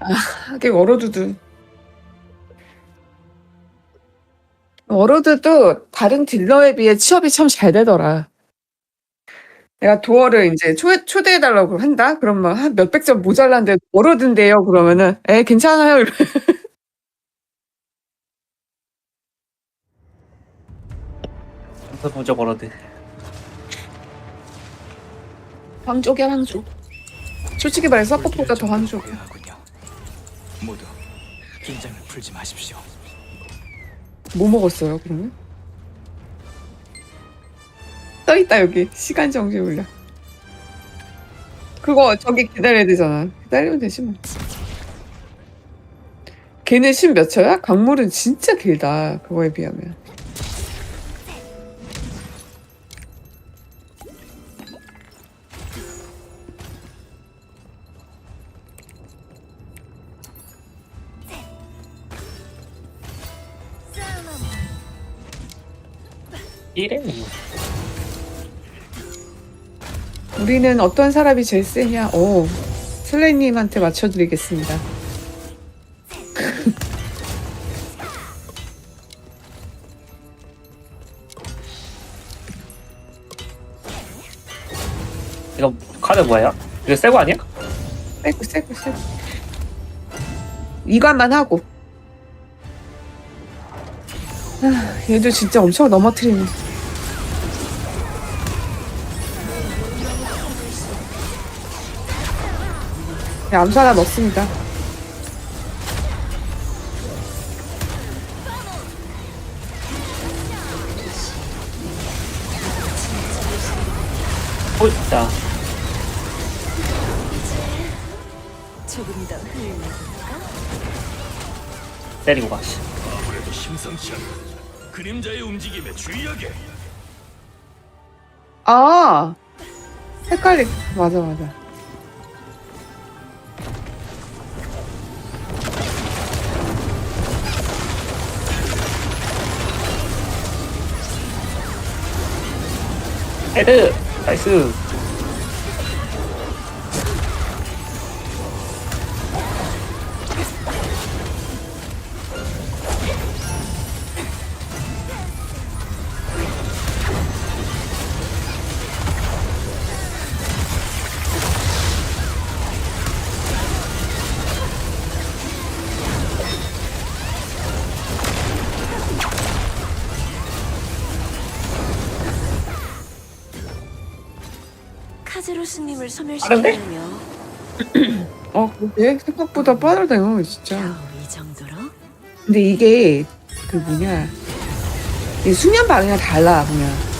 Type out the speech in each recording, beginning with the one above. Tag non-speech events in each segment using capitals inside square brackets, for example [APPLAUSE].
하긴 워로드도 워로드도 다른 딜러에 비해 취업이 참 잘 되더라. 내가 도어를 이제 초, 초대해 달라고 한다? 그러면 한 몇백 점 모자란데 워로드인데요? 그러면은 에 괜찮아요. 이러- 그래서 먼저 벌어드. 황족이야 황족. 솔직히 말해서 서포트보다 더 황족이야. 모두 긴장을 풀지 마십시오. 뭐 먹었어요 그러면? 써있다 여기 시간 정지 올려. 그거 저기 기다려야 되잖아. 기다리면 되지 뭐. 걔는 10몇 초야? 강물은 진짜 길다. 그거에 비하면. 이래? 우리는 어떤 사람이 제일 세냐? 오, 슬레이님한테 맞춰드리겠습니다. [LAUGHS] 이거 카드 뭐야? 이거 새거 아니야? 세고 세고 세고. 이관만 하고. 아, 얘도 진짜 엄청 넘어뜨리네. 암수 하나 넣습니다. 어, 있다. 조금 더 흘러. 때리고 가. 씨. 아무래도 심상치 않다. 그림자의 움직임에 주의하게. 아! 헷갈리. 맞아, 맞아. 헤드! 나이스. 카즈로스님 을 빠른데? 소멸시키려며 어, 그게 생각보다 빠르네요, 진짜. 겨우 이 정도로? 근데 이게 그 뭐냐 이 수면 반응이랑 달라 보면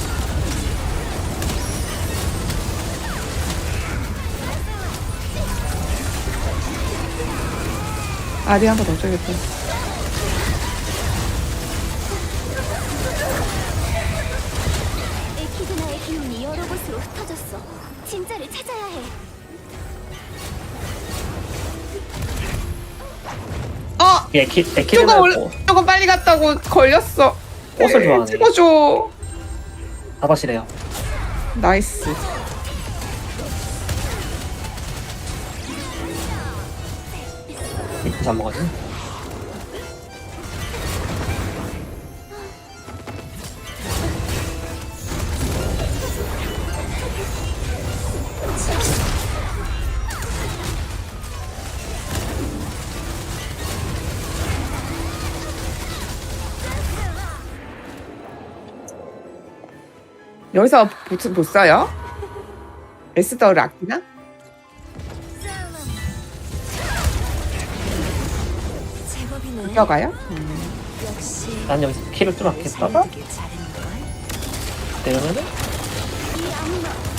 아리 한번 넣어줘야겠다 에키드나의 기운이 여러 곳으로 흩어졌어. 진짜를 찾아야 해. 어! 얘 키, 애 키드 조금 올 말고 조금 빨리 갔다고 걸렸어 꽃을 네, 좋아하네. 찍어줘 다섯이래요. 나이스 이쁘지 안 먹었지? 여기서 못, 못 써요? 에스더를 아끼나? 제법이네. 뛰어가요? 역시 난 여기서 키를 좀 아꼈다가 되게 잘했는걸. 내려면은 이 악마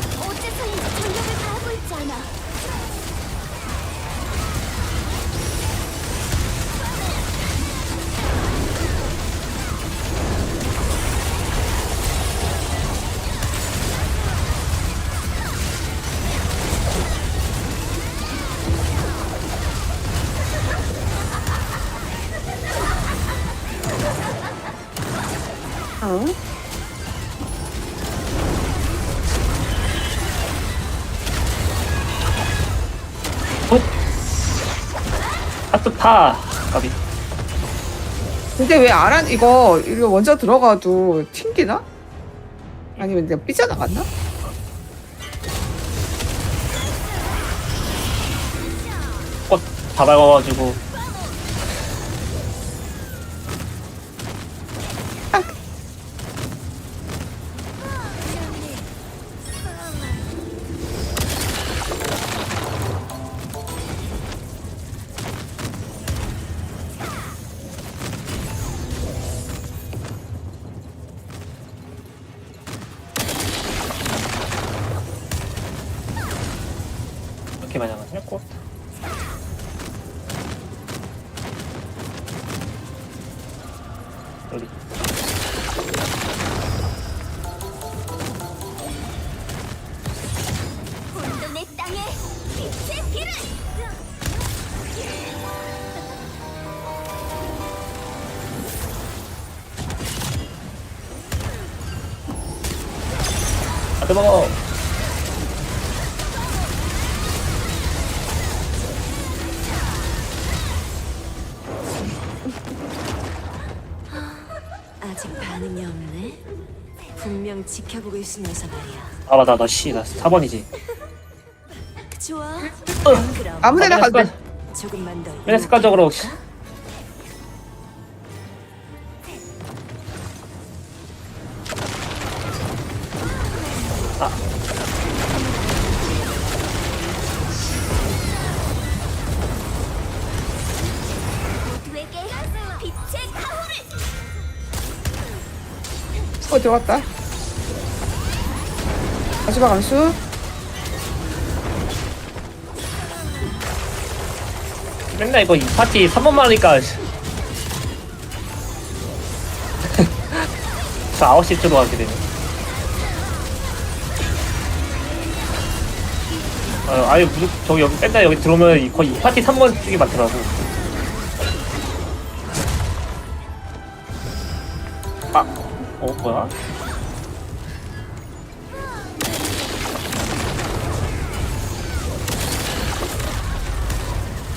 스파 까비 근데 왜 아란 이거 이거 먼저 들어가도 튕기나? 아니면 내가 삐져나갔나? 꽃 다 밟아가지고 아 뜨거워 아직 반응이 없네. 분명 지켜보고 있으면서 말이야. 아 맞다 나씨 나 4번이지 [LAUGHS] 좋아. 그럼 아무데나 가도 돼. 조금만 더. 그냥 습관적으로 모 어 들어갔다. 마지막 암수. 맨날 이거 이 파티 3번만 하니까 [LAUGHS] 저 9시쯤으로 가게 되네 아, 아예 저기 여기 맨날 여기 들어오면 이- 거의 이 파티 3번 쪽이 많더라고 어 뭐야?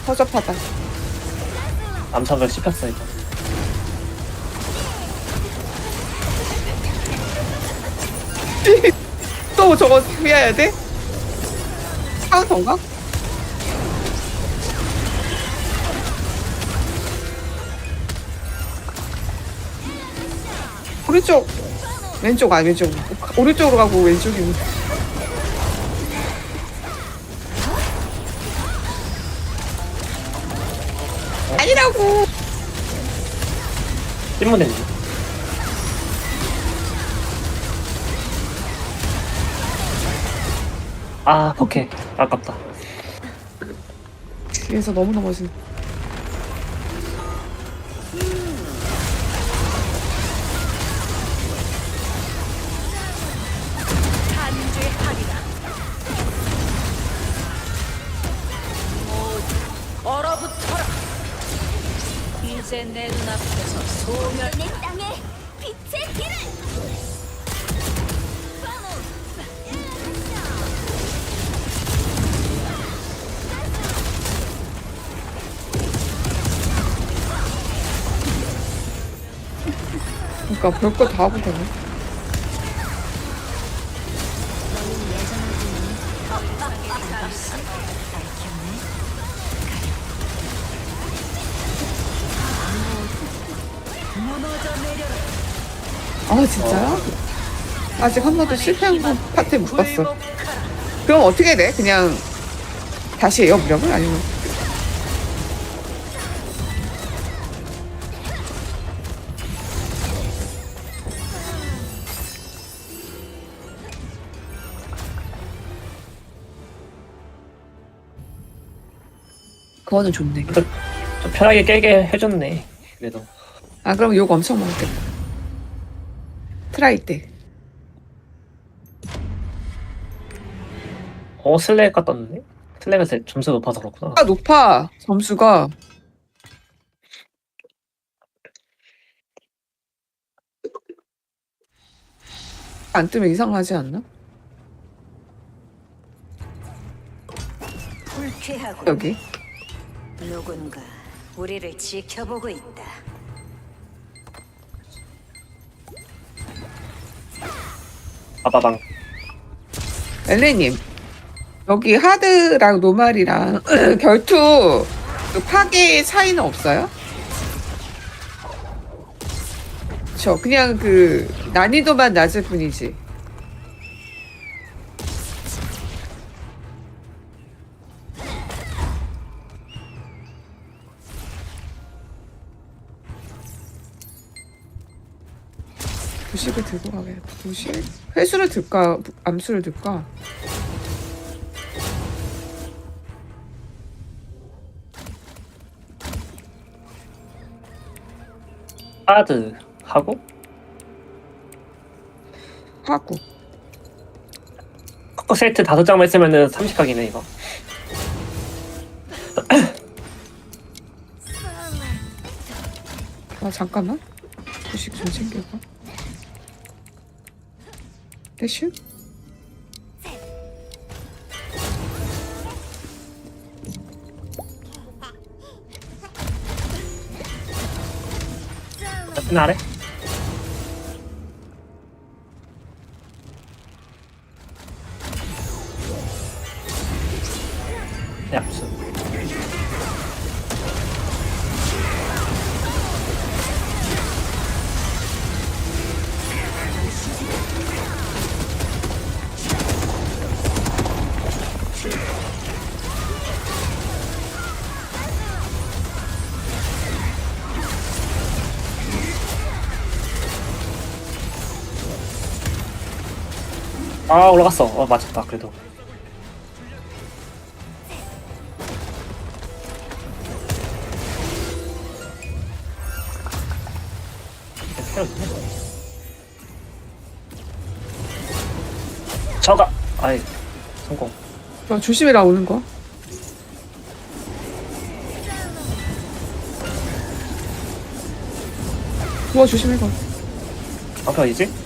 허접하다. 암석을 씹혔어 이거 또 저거 피해야 돼? 카운터인가? 오른쪽. 왼쪽 아니 왼쪽. 오른쪽으로 가고 왼쪽이 아니라고. 찐무대지 아 오케이. 아깝다. 뒤에서 너무 넘어지 이제 내 눈앞에서 소멸 내 땅에 빛의 길을! 그러니까 별거 다 하고 되네. 아 진짜요? 아직 한 번도 실패한 거 파트 못 봤어 그럼 어떻게 돼? 그냥 다시 해요 무력을? 아니면 그거는 좋네 좀 편하게 깨게 해줬네 그래도 아 그럼 욕 엄청 먹었겠다 트라이 때. 어 슬래가 떴네 슬래가 제 점수 높아서 그렇구나. 아 높아. 점수가. 안 뜨면 이상하지 않나? 불쾌하고 여기. 누군가 우리를 지켜보고 있다. 빠바방. 엘레님 여기 하드랑 노말이랑 [CLEARS THROAT] 결투 그 파괴 차이는 없어요? 저 그냥 그 난이도만 낮을 뿐이지. 부식을 들고 가게. 부식? 회수를 들까? 암수를 들까? 하드 하고 하고. 코코 세트 다섯 장만 있으면은 30각이네 이거. 아 잠깐만. 부식 좀 챙겨봐. 대슈? 나래? 아 올라갔어. 어 맞췄다 그래도. 저가 아이 성공. 너 조심해라 오는 거. 우와 조심해 봐. 아까 이지?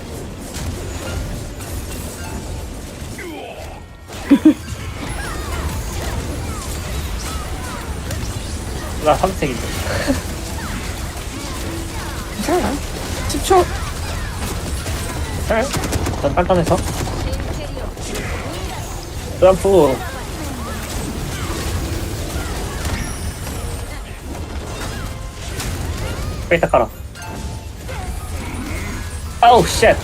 나 3색인데. 괜찮아. 10초. 네. 난 단단해서. 점프. 빼다 깔아. 아우, 쉣.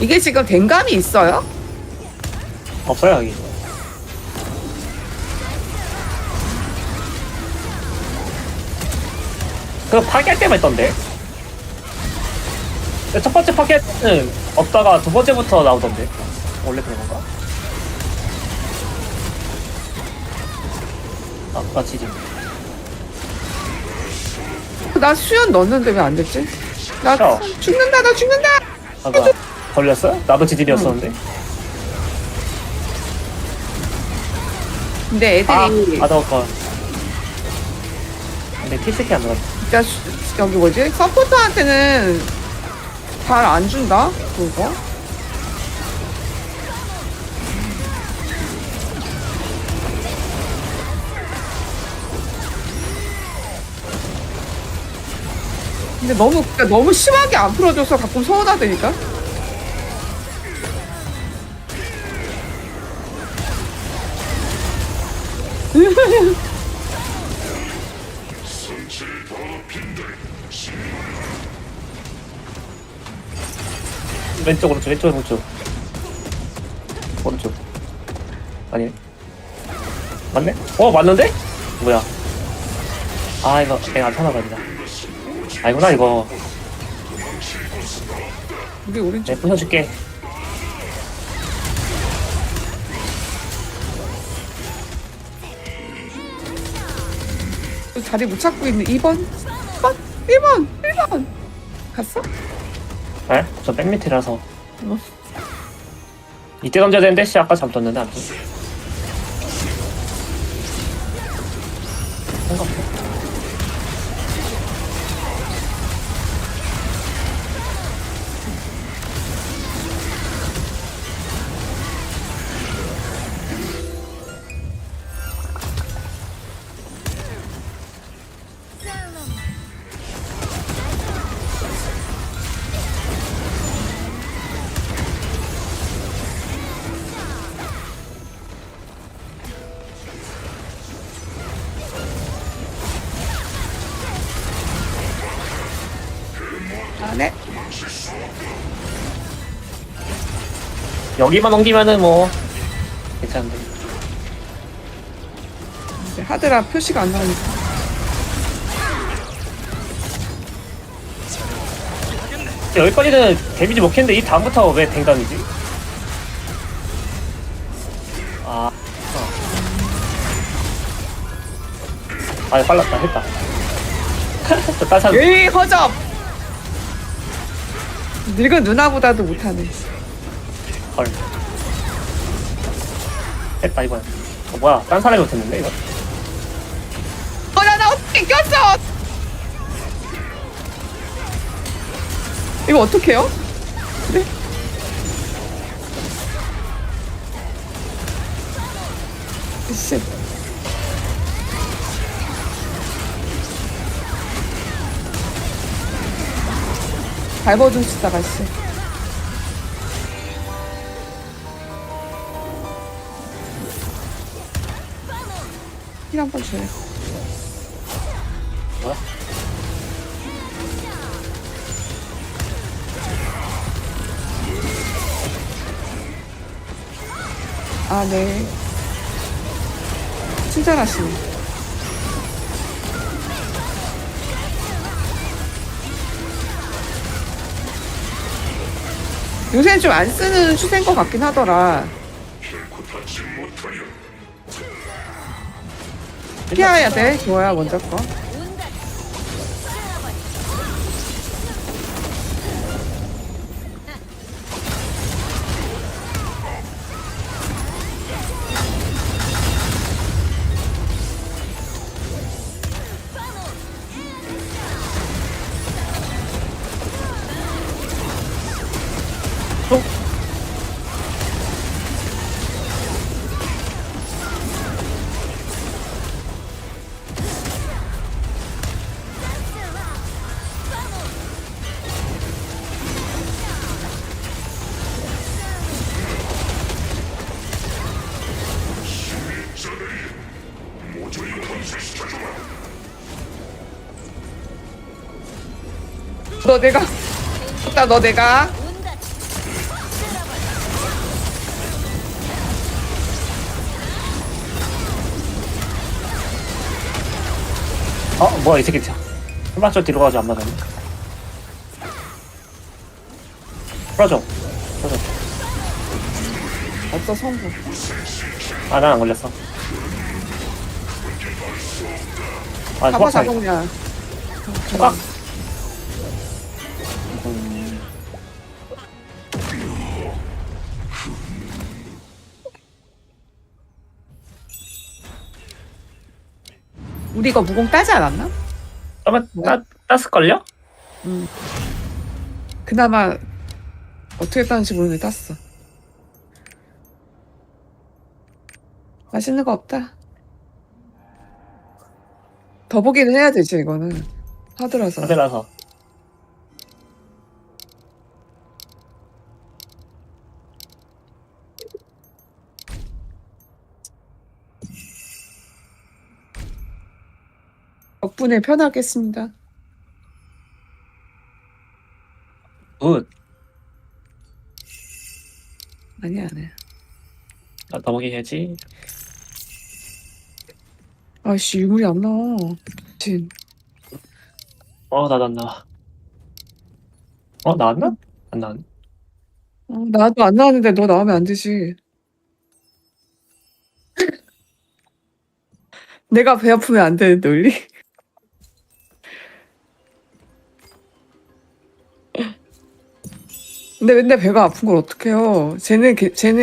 이게 지금 댕감이 있어요? 없어요, 여기. 그거 파괴할 때만 있던데. 첫 번째 파괴는 없다가 두 번째부터 나오던데. 원래 그런 건가? 아, 나 지지. 나 수연 넣었는데 왜 안 됐지? 나 셔. 죽는다 나 죽는다. 아, 나 걸렸어요? 나도 지질이었었는데. 근데 애들이 아, 아더 거. 근데 티스키 안 들었어. 진짜 수- 여기 뭐지? 서포터한테는 잘 안 준다 그거. 근데 너무 그러니까 너무 심하게 안 풀어줘서 가끔 서운하다니까. [LAUGHS] 왼쪽으로 좀, 왼쪽으로 좀. 오른쪽. 아니. 맞네? 어, 맞는데? 뭐야. 아, 이거 내가 안 타나봐니다. 아니구나, 이거. 우리 오른쪽. 내 부셔줄게. 자리 못 찾고 있는 2번. 1번. 1번. 1번. 갔어? 네? 저맨 밑이라서. 어. 이때 던져야 되는데, 씨, 아까 잠 떴는데, 아무튼. 상관없어. 여기만 옮기면은 뭐, 괜찮은데. 하드라 표시가 안 나오니까. 여기까지는 데미지 먹혔는데, 이 다음부터 왜 댕강이지? 아, 어. 아, 빨랐다, 했다. [LAUGHS] 저 따산. 에이, 허접! 늙은 누나보다도 못하네. 헐. 했다, 이번. 어, 뭐야, 딴 사람이 못했는데, 이거. 어, 나, 나 어떻게 꼈어! 이거 어떡해요? 그래? 씨. 밟아준 수다가 씨. 힐 한번 줘요. 뭐야? 아, 네. 친절하시네. 요새는 좀 안 쓰는 추세인 것 같긴 하더라. 피해야 돼. 좋아야 먼저 거. 너 내가 나너 내가 어, 뭐야, 이 새끼. 한 발짝 뒤로 가서 안 맞았네. 풀어줘. 풀어줘. 없어 성공. 아, 난 안 걸렸어. 아, 잡아 소박사기. 자동이야. 소박. 우리 이거 무공 따지 않았나? 아마 따, 땄을걸요? 그나마 어떻게 따는지 모르는데 땄어. 맛있는 거 없다. 더 보기는 해야 되지 이거는 하드라서. 아들라서. 덕분에 편하겠습니다. 굿. 아니야 아니야. 나 더보기 해야지. 아씨 유물이 안 나와. 진. 어, 나, 나, 나. 어, 나왔나? 안 나왔네. 어, 나도 안 나왔는데 너 나오면 안 되지. [LAUGHS] 내가 배 아프면 안 되는 논리? [LAUGHS] 근데 맨날 배가 아픈 걸 어떡해요. 쟤는, 걔- 쟤는